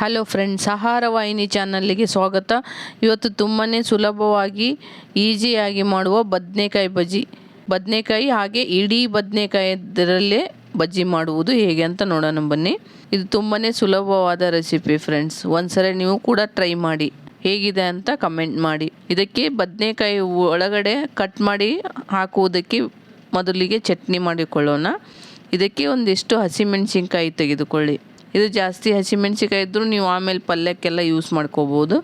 Hello friends ಆಹಾರ ವಾಹಿನಿ ಚಾನಲ್ಗೆ ಸ್ವಾಗತ. ಇವತ್ತು ತುಂಬಾ ಸುಲಭವಾಗಿ ಈಸಿಯಾಗಿ ಮಾಡುವ ಬದನೆಕಾಯಿ ಬಜ್ಜಿ. ಬದನೆಕಾಯಿ ಹಾಗೆ ಇಡೀ ಬದನೆಕಾಯದರಲ್ಲೇ ಬಜ್ಜಿ ಮಾಡುವುದು ಹೇಗೆ ಅಂತ ನೋಡೋಣ ಬನ್ನಿ. ಇದು ತುಂಬಾ ಸುಲಭವಾದ ರೆಸಿಪಿ ಫ್ರೆಂಡ್ಸ್ ಒಂದ್ಸರಿ ನೀವು ಕೂಡ ಟ್ರೈ ಮಾಡಿ. ಹೇಗಿದೆ ಅಂತ ಕಮೆಂಟ್ ಮಾಡಿ. ಇದಕ್ಕೆ ಬದನೆಕಾಯಿ ಒಳಗಡೆ ಕಟ್ ಮಾಡಿ ಹಾಕುವುದಕ್ಕೆ ಮೊದಲಿಗೆ ಚಟ್ನಿ ಮಾಡಿಕೊಳ್ಳೋಣ. ಇದಕ್ಕೆ ಒಂದಿಷ್ಟು ಹಸಿಮೆಣಸಿನ್ಕಾಯಿ ತೆಗೆದುಕೊಳ್ಳಿ. ಇದು ಜಾಸ್ತಿ ಹಸಿಮೆಣಸಿಕಾಯಿ ಇದ್ದರೂ ನೀವು ಆಮೇಲೆ ಪಲ್ಯಕ್ಕೆಲ್ಲ ಯೂಸ್ ಮಾಡ್ಕೋಬೋದು.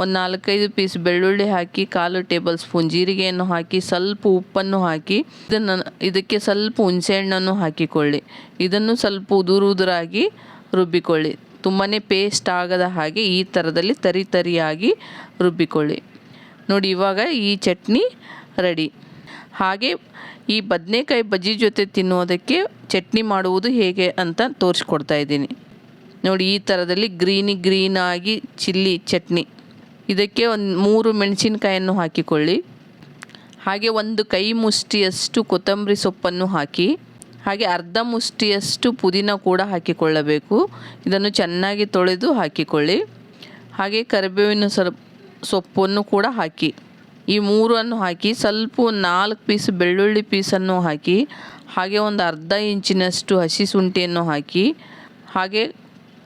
ಒಂದು ನಾಲ್ಕೈದು ಪೀಸ್ ಬೆಳ್ಳುಳ್ಳಿ ಹಾಕಿ, ಕಾಲು ಟೇಬಲ್ ಸ್ಪೂನ್ ಜೀರಿಗೆಯನ್ನು ಹಾಕಿ, ಸ್ವಲ್ಪ ಉಪ್ಪನ್ನು ಹಾಕಿ, ಇದನ್ನು ಇದಕ್ಕೆ ಸ್ವಲ್ಪ ಹುಣಸೆಹಣ್ಣನ್ನು ಹಾಕಿಕೊಳ್ಳಿ. ಇದನ್ನು ಸ್ವಲ್ಪ ಉದುರು ಉದುರಾಗಿ ರುಬ್ಬಿಕೊಳ್ಳಿ. ತುಂಬಾ ಪೇಸ್ಟ್ ಆಗದ ಹಾಗೆ ಈ ಥರದಲ್ಲಿ ತರಿ ತರಿಯಾಗಿ ರುಬ್ಬಿಕೊಳ್ಳಿ. ನೋಡಿ, ಇವಾಗ ಈ ಚಟ್ನಿ ರೆಡಿ ಹಾಗೆ ಈ ಬದನೆಕಾಯಿ ಬಜ್ಜಿ ಜೊತೆ ತಿನ್ನುವುದಕ್ಕೆ ಚಟ್ನಿ ಮಾಡುವುದು ಹೇಗೆ ಅಂತ ತೋರಿಸ್ಕೊಡ್ತಾ ಇದ್ದೀನಿ. ನೋಡಿ, ಈ ಥರದಲ್ಲಿ ಗ್ರೀನಿ ಗ್ರೀನ್ ಆಗಿ ಚಿಲ್ಲಿ ಚಟ್ನಿ. ಇದಕ್ಕೆ ಒಂದು ಮೂರು ಮೆಣಸಿನ್ಕಾಯನ್ನು ಹಾಕಿಕೊಳ್ಳಿ. ಹಾಗೆ ಒಂದು ಕೈ ಮುಷ್ಟಿಯಷ್ಟು ಕೊತ್ತಂಬರಿ ಸೊಪ್ಪನ್ನು ಹಾಕಿ, ಹಾಗೆ ಅರ್ಧ ಮುಷ್ಟಿಯಷ್ಟು ಪುದೀನ ಕೂಡ ಹಾಕಿಕೊಳ್ಳಬೇಕು. ಇದನ್ನು ಚೆನ್ನಾಗಿ ತೊಳೆದು ಹಾಕಿಕೊಳ್ಳಿ. ಹಾಗೆ ಕರಿಬೇವಿನ ಸ್ವಲ್ಪ ಸೊಪ್ಪನ್ನು ಕೂಡ ಹಾಕಿ. ಈ ಮೂರನ್ನು ಹಾಕಿ, ಸ್ವಲ್ಪ ನಾಲ್ಕು ಪೀಸ್ ಬೆಳ್ಳುಳ್ಳಿ ಪೀಸನ್ನು ಹಾಕಿ, ಹಾಗೆ ಒಂದು ಅರ್ಧ ಇಂಚಿನಷ್ಟು ಹಸಿ ಶುಂಠಿಯನ್ನು ಹಾಕಿ, ಹಾಗೆ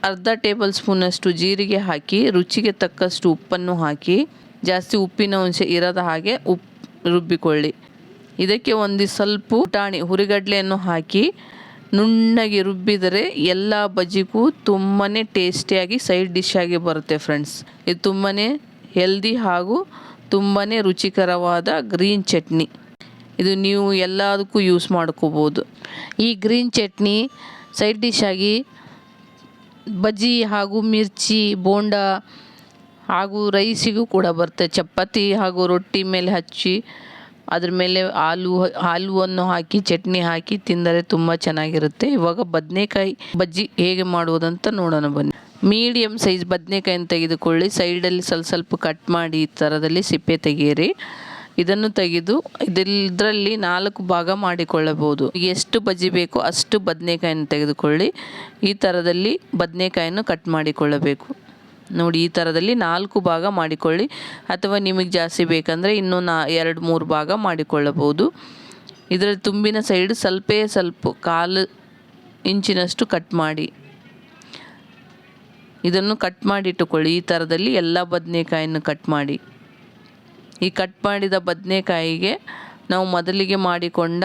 ಅರ್ಧ ಟೇಬಲ್ ಸ್ಪೂನಷ್ಟು ಜೀರಿಗೆ ಹಾಕಿ, ರುಚಿಗೆ ತಕ್ಕಷ್ಟು ಉಪ್ಪನ್ನು ಹಾಕಿ, ಜಾಸ್ತಿ ಉಪ್ಪಿನ ಅಂಶ ಇರದ ಹಾಗೆ ಉಪ್ಪು ರುಬ್ಬಿಕೊಳ್ಳಿ. ಇದಕ್ಕೆ ಒಂದು ಸ್ವಲ್ಪ ಪುಟಾಣಿ ಹುರಿಗಡ್ಲೆಯನ್ನು ಹಾಕಿ, ನುಣ್ಣಗೆ ರುಬ್ಬಿದರೆ ಎಲ್ಲ ಬಜ್ಜಿಗೂ ತುಂಬಾ ಟೇಸ್ಟಿಯಾಗಿ ಸೈಡ್ ಡಿಶ್ ಆಗಿ ಬರುತ್ತೆ ಫ್ರೆಂಡ್ಸ್. ಇದು ತುಂಬಾ ಹೆಲ್ದಿ ಹಾಗೂ ತುಂಬಾ ರುಚಿಕರವಾದ ಗ್ರೀನ್ ಚಟ್ನಿ. ಇದು ನೀವು ಎಲ್ಲದಕ್ಕೂ ಯೂಸ್ ಮಾಡ್ಕೋಬೋದು. ಈ ಗ್ರೀನ್ ಚಟ್ನಿ ಸೈಡ್ ಡಿಶ್ ಆಗಿ ಬಜ್ಜಿ ಹಾಗೂ ಮಿರ್ಚಿ, ಬೋಂಡ ಹಾಗೂ ರೈಸಿಗೂ ಕೂಡ ಬರುತ್ತೆ. ಚಪಾತಿ ಹಾಗೂ ರೊಟ್ಟಿ ಮೇಲೆ ಹಚ್ಚಿ, ಅದ್ರ ಮೇಲೆ ಆಲೂ ಹಾಲುವನ್ನು ಹಾಕಿ, ಚಟ್ನಿ ಹಾಕಿ ತಿಂದರೆ ತುಂಬ ಚೆನ್ನಾಗಿರುತ್ತೆ. ಇವಾಗ ಬದನೆಕಾಯಿ ಬಜ್ಜಿ ಹೇಗೆ ಮಾಡುವುದಂತ ನೋಡೋಣ ಬನ್ನಿ. ಮೀಡಿಯಮ್ ಸೈಜ್ ಬದನೆಕಾಯಿನ ತೆಗೆದುಕೊಳ್ಳಿ. ಸೈಡಲ್ಲಿ ಸ್ವಲ್ಪ ಸ್ವಲ್ಪ ಕಟ್ ಮಾಡಿ ಈ ಥರದಲ್ಲಿ ಸಿಪ್ಪೆ ತೆಗೆಯಿರಿ. ಇದನ್ನು ತೆಗೆದು ಇದರಲ್ಲಿ ನಾಲ್ಕು ಭಾಗ ಮಾಡಿಕೊಳ್ಳಬಹುದು. ಎಷ್ಟು ಬಜ್ಜಿ ಬೇಕೋ ಅಷ್ಟು ಬದನೆಕಾಯನ್ನು ತೆಗೆದುಕೊಳ್ಳಿ. ಈ ಥರದಲ್ಲಿ ಬದನೆಕಾಯನ್ನು ಕಟ್ ಮಾಡಿಕೊಳ್ಳಬೇಕು. ನೋಡಿ, ಈ ಥರದಲ್ಲಿ ನಾಲ್ಕು ಭಾಗ ಮಾಡಿಕೊಳ್ಳಿ. ಅಥವಾ ನಿಮಗೆ ಜಾಸ್ತಿ ಬೇಕಂದರೆ ಇನ್ನೂ ನಾ, ಎರಡು, ಮೂರು ಭಾಗ ಮಾಡಿಕೊಳ್ಳಬಹುದು. ಇದರ ತುಂಬಿನ ಸೈಡ್ ಸ್ವಲ್ಪೇ ಸ್ವಲ್ಪ ಕಾಲು ಇಂಚಿನಷ್ಟು ಕಟ್ ಮಾಡಿ. ಇದನ್ನು ಕಟ್ ಮಾಡಿ ಇಟ್ಟುಕೊಳ್ಳಿ. ಈ ಥರದಲ್ಲಿ ಎಲ್ಲ ಬದನೆಕಾಯನ್ನು ಕಟ್ ಮಾಡಿ. ಈ ಕಟ್ ಮಾಡಿದ ಬದನೆಕಾಯಿಗೆ ನಾವು ಮೊದಲಿಗೆ ಮಾಡಿಕೊಂಡ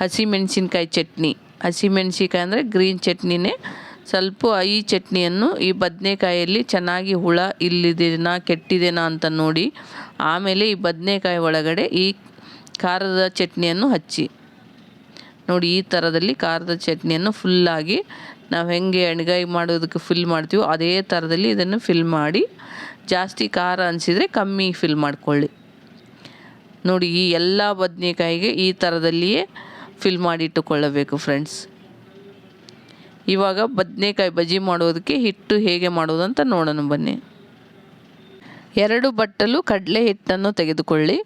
ಹಸಿಮೆಣಸಿನ್ಕಾಯಿ ಚಟ್ನಿ. ಹಸಿಮೆಣಸಿನ್ಕಾಯಿ ಅಂದರೆ ಗ್ರೀನ್ ಚಟ್ನಿನೇ. ಸ್ವಲ್ಪ ಈ ಚಟ್ನಿಯನ್ನು ಈ ಬದನೆಕಾಯಲ್ಲಿ ಚೆನ್ನಾಗಿ ಹುಳ ಇಲ್ಲಿದೆನಾ, ಕೆಟ್ಟಿದೆನಾ ಅಂತ ನೋಡಿ, ಆಮೇಲೆ ಈ ಬದನೆಕಾಯಿ ಒಳಗಡೆ ಈ ಖಾರದ ಚಟ್ನಿಯನ್ನು ಹಚ್ಚಿ. ನೋಡಿ, ಈ ಥರದಲ್ಲಿ ಖಾರದ ಚಟ್ನಿಯನ್ನು ಫುಲ್ಲಾಗಿ ನಾವು ಹೆಂಗೆ ಎಣ್ಗಾಯಿ ಮಾಡೋದಕ್ಕೆ ಫಿಲ್ ಮಾಡ್ತೀವೋ ಅದೇ ಥರದಲ್ಲಿ ಇದನ್ನು ಫಿಲ್ ಮಾಡಿ, ಜಾಸ್ತಿ ಖಾರ ಅನಿಸಿದರೆ ಕಮ್ಮಿ ಫಿಲ್ ಮಾಡಿಕೊಳ್ಳಿ. ನೋಡಿ, ಈ ಎಲ್ಲ ಬದನೆಕಾಯಿಗೆ ಈ ಥರದಲ್ಲಿಯೇ ಫಿಲ್ ಮಾಡಿ ಇಟ್ಟುಕೊಳ್ಳಬೇಕು ಫ್ರೆಂಡ್ಸ್ ಇವಾಗ ಬದನೆಕಾಯಿ ಬಜ್ಜಿ ಮಾಡೋದಕ್ಕೆ ಹಿಟ್ಟು ಹೇಗೆ ಮಾಡೋದು ಅಂತ ನೋಡೋಣ ಬನ್ನಿ. ಎರಡು ಬಟ್ಟಲು ಕಡಲೆ ಹಿಟ್ಟನ್ನು ತೆಗೆದುಕೊಳ್ಳಿ.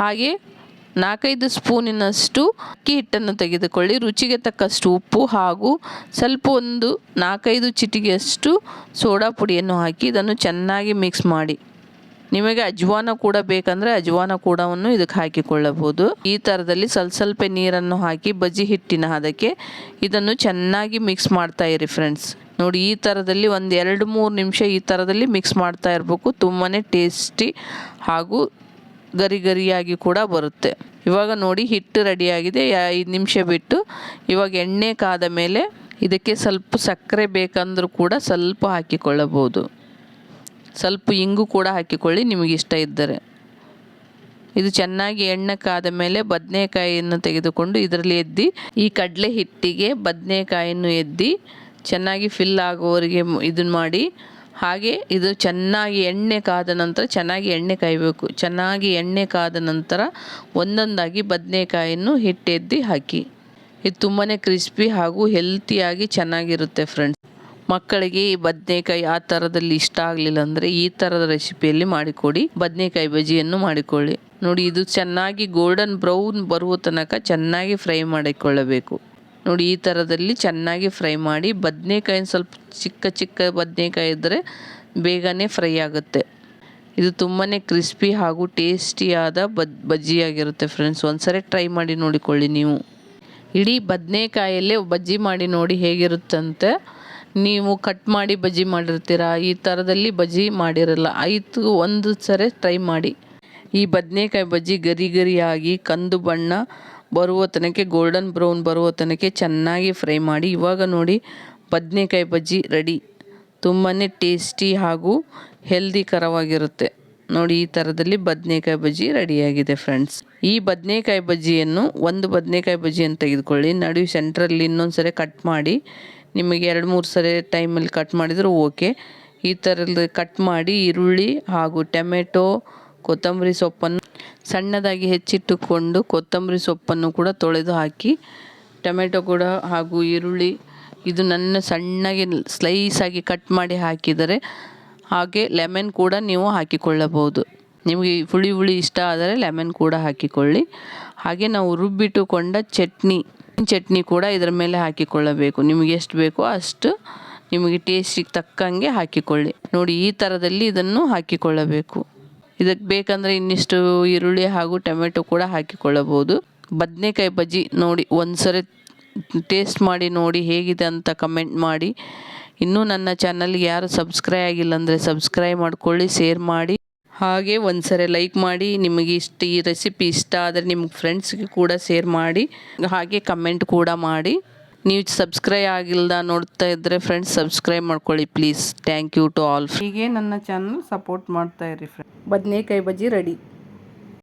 ಹಾಗೆ ನಾಲ್ಕೈದು ಸ್ಪೂನಿನಷ್ಟು ಅಕ್ಕಿ ಹಿಟ್ಟನ್ನು ತೆಗೆದುಕೊಳ್ಳಿ. ರುಚಿಗೆ ತಕ್ಕಷ್ಟು ಉಪ್ಪು ಹಾಗೂ ಸ್ವಲ್ಪ ಒಂದು ನಾಲ್ಕೈದು ಚಿಟಿಗೆಯಷ್ಟು ಸೋಡಾ ಪುಡಿಯನ್ನು ಹಾಕಿ ಇದನ್ನು ಚೆನ್ನಾಗಿ ಮಿಕ್ಸ್ ಮಾಡಿ. ನಿಮಗೆ ಅಜ್ವಾನ ಕೂಡ ಬೇಕಂದರೆ ಅಜ್ವಾನ ಕೂಡವನ್ನು ಇದಕ್ಕೆ ಹಾಕಿಕೊಳ್ಳಬಹುದು. ಈ ಥರದಲ್ಲಿ ಸ್ವಲ್ಪ ಸ್ವಲ್ಪ ನೀರನ್ನು ಹಾಕಿ ಬಜ್ಜಿ ಹಿಟ್ಟಿನ ಅದಕ್ಕೆ ಇದನ್ನು ಚೆನ್ನಾಗಿ ಮಿಕ್ಸ್ ಮಾಡ್ತಾ ಇರಿ ಫ್ರೆಂಡ್ಸ್ ನೋಡಿ, ಈ ಥರದಲ್ಲಿ ಒಂದು ಎರಡು ಮೂರು ನಿಮಿಷ ಈ ಥರದಲ್ಲಿ ಮಿಕ್ಸ್ ಮಾಡ್ತಾ ಇರಬೇಕು. ತುಂಬಾ ಟೇಸ್ಟಿ ಹಾಗೂ ಗರಿ ಗರಿಯಾಗಿ ಕೂಡ ಬರುತ್ತೆ. ಇವಾಗ ನೋಡಿ ಹಿಟ್ಟು ರೆಡಿಯಾಗಿದೆ. ಐದು ನಿಮಿಷ ಬಿಟ್ಟು ಇವಾಗ ಎಣ್ಣೆ ಕಾದ ಮೇಲೆ ಇದಕ್ಕೆ ಸ್ವಲ್ಪ ಸಕ್ಕರೆ ಬೇಕಂದರೂ ಕೂಡ ಸ್ವಲ್ಪ ಹಾಕಿಕೊಳ್ಳಬಹುದು. ಸ್ವಲ್ಪ ಇಂಗು ಕೂಡ ಹಾಕಿಕೊಳ್ಳಿ ನಿಮಗೆ ಇಷ್ಟ ಇದ್ದರೆ. ಇದು ಚೆನ್ನಾಗಿ ಎಣ್ಣೆ ಕಾದ ಮೇಲೆ ಬದನೆಕಾಯಿಯನ್ನು ತೆಗೆದುಕೊಂಡು ಇದರಲ್ಲಿ ಎದ್ದಿ, ಈ ಕಡಲೆ ಹಿಟ್ಟಿಗೆ ಬದನೆಕಾಯಿಯನ್ನು ಎದ್ದಿ ಚೆನ್ನಾಗಿ ಫಿಲ್ ಆಗುವವರೆಗೆ ಇದನ್ನು ಮಾಡಿ ಹಾಗೆ ಇದು ಚೆನ್ನಾಗಿ ಎಣ್ಣೆ ಕಾದ ನಂತರ ಚೆನ್ನಾಗಿ ಎಣ್ಣೆ ಕಾಯಬೇಕು. ಚೆನ್ನಾಗಿ ಎಣ್ಣೆ ಕಾದ ನಂತರ ಒಂದೊಂದಾಗಿ ಬದನೆಕಾಯನ್ನು ಹಿಟ್ಟೆದ್ದಿ ಹಾಕಿ. ಇದು ತುಂಬಾ ಕ್ರಿಸ್ಪಿ ಹಾಗೂ ಹೆಲ್ತಿಯಾಗಿ ಚೆನ್ನಾಗಿರುತ್ತೆ ಫ್ರೆಂಡ್ಸ್ ಮಕ್ಕಳಿಗೆ ಈ ಬದನೆಕಾಯಿ ಆ ಥರದಲ್ಲಿ ಇಷ್ಟ ಆಗಲಿಲ್ಲ ಅಂದರೆ ಈ ಥರದ ರೆಸಿಪಿಯಲ್ಲಿ ಮಾಡಿಕೊಡಿ. ಬದನೆಕಾಯಿ ಬಜ್ಜಿಯನ್ನು ಮಾಡಿಕೊಳ್ಳಿ. ನೋಡಿ, ಇದು ಚೆನ್ನಾಗಿ ಗೋಲ್ಡನ್ ಬ್ರೌನ್ ಬರುವ ತನಕ ಚೆನ್ನಾಗಿ ಫ್ರೈ ಮಾಡಿಕೊಳ್ಳಬೇಕು. ನೋಡಿ, ಈ ಥರದಲ್ಲಿ ಚೆನ್ನಾಗಿ ಫ್ರೈ ಮಾಡಿ ಬದನೆಕಾಯಿ ಸ್ವಲ್ಪ ಚಿಕ್ಕ ಚಿಕ್ಕ ಬದನೇಕಾಯಿ ಇದ್ದರೆ ಬೇಗನೆ ಫ್ರೈ ಆಗುತ್ತೆ. ಇದು ತುಂಬಾ ಕ್ರಿಸ್ಪಿ ಹಾಗೂ ಟೇಸ್ಟಿಯಾದ ಬದ್, ಬಜ್ಜಿಯಾಗಿರುತ್ತೆ ಫ್ರೆಂಡ್ಸ್. ಒಂದ್ಸರಿ ಟ್ರೈ ಮಾಡಿ ನೋಡಿಕೊಳ್ಳಿ ನೀವು. ಇಡೀ ಬದನೇಕಾಯಲ್ಲೇ ಬಜ್ಜಿ ಮಾಡಿ ನೋಡಿ ಹೇಗಿರುತ್ತಂತೆ. ನೀವು ಕಟ್ ಮಾಡಿ ಬಜ್ಜಿ ಮಾಡಿರ್ತೀರಾ? ಈ ಥರದಲ್ಲಿ ಬಜ್ಜಿ ಮಾಡಿರಲ್ಲ. ಆಯಿತು ಒಂದು ಸರಿ ಟ್ರೈ ಮಾಡಿ. ಈ ಬದನೇಕಾಯಿ ಬಜ್ಜಿ ಗರಿ ಗರಿಯಾಗಿ ಕಂದು ಬಣ್ಣ ಬರುವ ತನಕ ಗೋಲ್ಡನ್ ಬ್ರೌನ್ ಬರುವ ತನಕ ಚೆನ್ನಾಗಿ ಫ್ರೈ ಮಾಡಿ, ಇವಾಗ ನೋಡಿ ಬದನೆಕಾಯಿ ಬಜ್ಜಿ ರೆಡಿ ತುಂಬಾ ಟೇಸ್ಟಿ ಹಾಗೂ ಹೆಲ್ದಿಕರವಾಗಿರುತ್ತೆ ನೋಡಿ, ಈ ಥರದಲ್ಲಿ ಬದನೆಕಾಯಿ ಬಜ್ಜಿ ರೆಡಿಯಾಗಿದೆ ಫ್ರೆಂಡ್ಸ್ ಈ ಬದನೆಕಾಯಿ ಬಜ್ಜಿಯನ್ನು, ಒಂದು ಬದನೆಕಾಯಿ ಬಜ್ಜಿಯನ್ನು ತೆಗೆದುಕೊಳ್ಳಿ. ನಡುವೆ ಸೆಂಟ್ರಲ್ಲಿ ಇನ್ನೊಂದು ಸರಿ ಕಟ್ ಮಾಡಿ, ನಿಮಗೆ ಎರಡು ಮೂರು ಸರಿ ಟೈಮಲ್ಲಿ ಕಟ್ ಮಾಡಿದರೂ ಓಕೆ ಈ ಥರದ್ದು ಕಟ್ ಮಾಡಿ, ಈರುಳ್ಳಿ ಹಾಗೂ ಟೊಮೆಟೊ ಕೊತ್ತಂಬರಿ ಸೊಪ್ಪನ್ನು ಸಣ್ಣದಾಗಿ ಹೆಚ್ಚಿಟ್ಟುಕೊಂಡು ಕೊತ್ತಂಬರಿ ಸೊಪ್ಪನ್ನು ಕೂಡ ತೊಳೆದು ಹಾಕಿ, ಟೊಮೆಟೊ ಕೂಡ ಹಾಗೂ ಈರುಳ್ಳಿ ಇದು ನನ್ನ ಸಣ್ಣಗೆ ಸ್ಲೈಸಾಗಿ ಕಟ್ ಮಾಡಿ ಹಾಕಿದರೆ ಹಾಗೆ ಲೆಮನ್ ಕೂಡ ನೀವು ಹಾಕಿಕೊಳ್ಳಬಹುದು. ನಿಮಗೆ ಹುಳಿ ಹುಳಿ ಇಷ್ಟ ಆದರೆ ಲೆಮನ್ ಕೂಡ ಹಾಕಿಕೊಳ್ಳಿ. ಹಾಗೆ ನಾವು ರುಬ್ಬಿಟ್ಟುಕೊಂಡ ಚಟ್ನಿ ಚಟ್ನಿ ಕೂಡ ಇದರ ಮೇಲೆ ಹಾಕಿಕೊಳ್ಳಬೇಕು. ನಿಮಗೆ ಎಷ್ಟು ಬೇಕೋ ಅಷ್ಟು ನಿಮಗೆ ಟೇಸ್ಟಿಗೆ ತಕ್ಕಂಗೆ ಹಾಕಿಕೊಳ್ಳಿ. ನೋಡಿ ಈ ಥರದಲ್ಲಿ ಇದನ್ನು ಹಾಕಿಕೊಳ್ಳಬೇಕು. ಇದಕ್ಕೆ ಬೇಕಂದರೆ ಇನ್ನಿಷ್ಟು ಈರುಳ್ಳಿ ಹಾಗೂ ಟೊಮೆಟೊ ಕೂಡ ಹಾಕಿಕೊಳ್ಳಬಹುದು. ಬದನೆಕಾಯಿ ಬಜ್ಜಿ ನೋಡಿ ಒಂದು ಟೇಸ್ಟ್ ಮಾಡಿ ನೋಡಿ ಹೇಗಿದೆ ಅಂತ ಕಮೆಂಟ್ ಮಾಡಿ. ಇನ್ನೂ ನನ್ನ ಚಾನಲ್ಗೆ ಯಾರು ಸಬ್ಸ್ಕ್ರೈಬ್ ಆಗಿಲ್ಲ ಅಂದರೆ ಸಬ್ಸ್ಕ್ರೈಬ್ ಮಾಡಿಕೊಳ್ಳಿ, ಶೇರ್ ಮಾಡಿ. ಹಾಗೆ ಒಂದು ಸರಿ ಲೈಕ್ ಮಾಡಿ, ನಿಮಗೆ ಇಷ್ಟ ಈ ರೆಸಿಪಿ ಇಷ್ಟ ಆದರೆ ನಿಮ್ಮ ಫ್ರೆಂಡ್ಸ್ಗೆ ಕೂಡ ಶೇರ್ ಮಾಡಿ, ಹಾಗೆ ಕಮೆಂಟ್ ಕೂಡ ಮಾಡಿ. ನೀವು ಸಬ್ಸ್ಕ್ರೈಬ್ ಆಗಿಲ್ಲದ ನೋಡ್ತಾ ಇದ್ದರೆ ಫ್ರೆಂಡ್ಸ್ ಸಬ್ಸ್ಕ್ರೈಬ್ ಮಾಡ್ಕೊಳ್ಳಿ please. Thank you to all ಹೀಗೆ ನನ್ನ ಚಾನಲ್ ಸಪೋರ್ಟ್ ಮಾಡ್ತಾ ಇರಿ ಫ್ರೆಂಡ್ ಬದನೆಕಾಯಿ ಬಜ್ಜಿ ರೆಡಿ